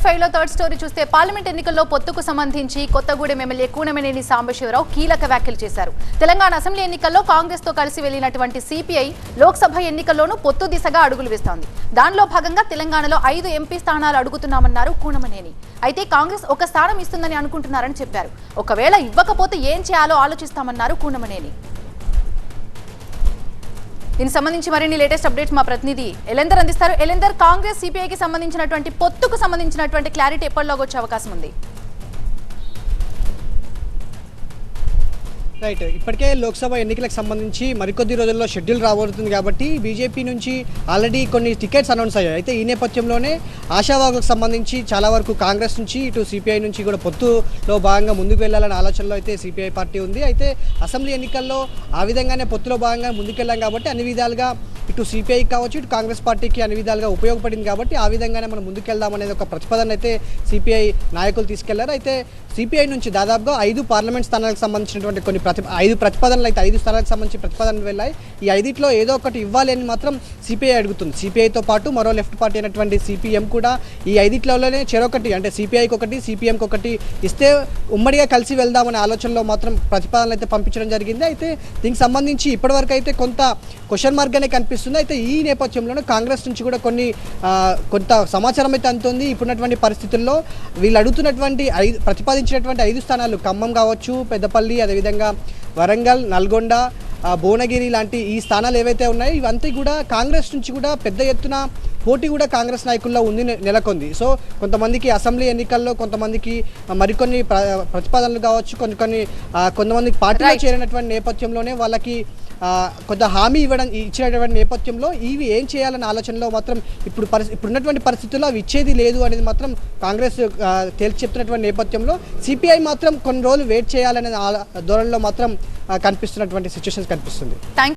Update ఫైవ్లో third story చూస్తే parliament ఎన్నికల్లో పొత్తుకు సంబంధించి కొత్తగూడెం ఎమ్మెల్యే కూనమనేని సాంబశివరావు కీలక వ్యాఖ్యలు చేశారు. తెలంగాణ అసెంబ్లీ ఎన్నికల్లో కాంగ్రెస్తో కలిసి వెళ్ళినటువంటి సిపిఐ లోక్సభ ఎన్నికల్లోనూ పొత్తు దిశగా అడుగులు వేస్తోంది. దానిలో భాగంగా తెలంగాణలో ఐదు ఎంపీ స్థానాలు అడుగుతున్నామన్నారు కూనమనేని. అయితే కాంగ్రెస్ ఒక స్థానం ఇస్తుందని అనుకుంటున్నారని చెప్పారు. ఒకవేళ ఇవ్వకపోతే ఏం చేయాలో ఆలోచిస్తామన్నారు కూనమనేని. దీనికి సంబంధించి మరిన్ని లేటెస్ట్ అప్డేట్స్ మా ప్రతినిధి ఎలెందర్ అందిస్తారు. ఎలెందర్ కాంగ్రెస్ సిపిఐకి సంబంధించినటువంటి పొత్తుకు సంబంధించినటువంటి క్లారిటీ ఎప్పటిలోకి వచ్చే అవకాశం ఉంది? రైట్ ఇప్పటికే లోక్సభ ఎన్నికలకు సంబంధించి మరికొద్ది రోజుల్లో షెడ్యూల్ రాబోతుంది కాబట్టి బీజేపీ నుంచి ఆల్రెడీ కొన్ని టికెట్స్ అనౌన్స్ అయ్యాయి. అయితే ఈ నేపథ్యంలోనే ఆశావాగులకు సంబంధించి చాలా వరకు కాంగ్రెస్ నుంచి ఇటు సిపిఐ నుంచి కూడా పొత్తులో భాగంగా ముందుకు వెళ్ళాలనే ఆలోచనలో అయితే సిపిఐ పార్టీ ఉంది. అయితే అసెంబ్లీ ఎన్నికల్లో ఆ విధంగానే పొత్తులో భాగంగా ముందుకెళ్ళాం కాబట్టి అన్ని విధాలుగా ఇటు సిపిఐ కావచ్చు ఇటు కాంగ్రెస్ పార్టీకి అన్ని విధాలుగా ఉపయోగపడింది కాబట్టి ఆ విధంగానే మనం ముందుకెళ్దాం అనేది ఒక ప్రతిపాదన అయితే సిపిఐ నాయకులు తీసుకెళ్ళారు. అయితే సిపిఐ నుంచి దాదాపుగా ఐదు పార్లమెంట్ స్థానాలకు సంబంధించినటువంటి కొన్ని ప్రతి ఐదు ప్రతిపాదనలు అయితే ఐదు స్థానాలకు సంబంధించి ప్రతిపాదనలు వెళ్ళాయి. ఈ ఐదిట్లో ఏదో ఒకటి ఇవ్వాలి అని మాత్రం సిపిఐ అడుగుతుంది. సిపిఐతో పాటు మరో లెఫ్ట్ పార్టీ అయినటువంటి సిపిఎం కూడా ఈ ఐదిట్లలోనే చెరొకటి అంటే సిపిఐకి ఒకటి సిపిఎంకి ఒకటి ఇస్తే ఉమ్మడిగా కలిసి వెళ్దామనే ఆలోచనలో మాత్రం ప్రతిపాదనలు అయితే పంపించడం జరిగింది. అయితే దీనికి సంబంధించి ఇప్పటివరకు అయితే కొంత క్వశ్చన్ మార్గానే కనిపిస్తుంది. అయితే ఈ నేపథ్యంలోనే కాంగ్రెస్ నుంచి కూడా కొన్ని కొంత సమాచారం అయితే అందుతుంది. ఇప్పుడున్నటువంటి పరిస్థితుల్లో వీళ్ళు అడుగుతున్నటువంటి ఐదు ప్రతిపాదించినటువంటి ఐదు స్థానాలు ఖమ్మం కావచ్చు పెద్దపల్లి అదేవిధంగా వరంగల్ నల్గొండ భువనగిరి లాంటి ఈ స్థానాలు ఏవైతే ఉన్నాయో ఇవంతా కూడా కాంగ్రెస్ నుంచి కూడా పెద్ద ఎత్తున పోటీ కూడా కాంగ్రెస్ నాయకుల్లో ఉంది నెలకొంది సో కొంతమందికి అసెంబ్లీ ఎన్నికల్లో కొంతమందికి మరికొన్ని ప్ర- ప్రతిపాదనలు కావచ్చు కొన్ని కొన్ని కొంతమందికి పార్టీలో. చేరినటువంటి నేపథ్యంలోనే వాళ్ళకి కొంత హామీ ఇవ్వడం ఇచ్చినటువంటి నేపథ్యంలో ఇవి ఏం చేయాలన్న ఆలోచనలో మాత్రం ఇప్పుడు పరిస్థితి ఇప్పుడున్నటువంటి పరిస్థితుల్లో అవి ఇచ్చేది లేదు అనేది మాత్రం కాంగ్రెస్ తేల్చి చెప్తున్నటువంటి నేపథ్యంలో సిపిఐ మాత్రం కొన్ని రోజులు వెయిట్ చేయాలనే ధోరణిలో మాత్రం కనిపిస్తున్నటువంటి సిచ్యువేషన్స్ కనిపిస్తుంది థ్యాంక్